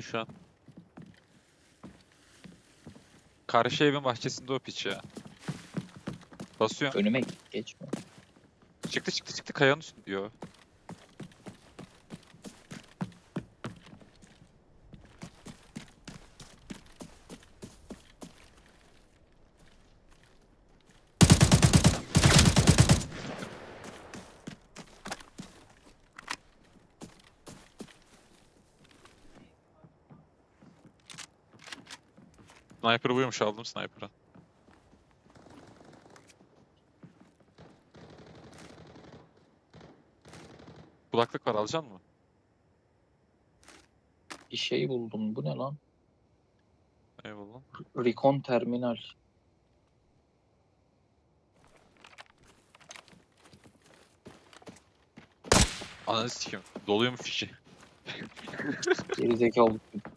Şu an. Karşı evin bahçesinde o piç ya. Basıyor. Önüme geçme. Çıktı çıktı çıktı kayanın üstünde diyor. Sniper buymuş aldım sniper'ı. Kulaklık var alacaksın mı? Bir şey buldum. Bu ne lan? Eyvallah. Recon Terminal. Ananı sikeyim. Doluyor mu fişi? Gerizekalı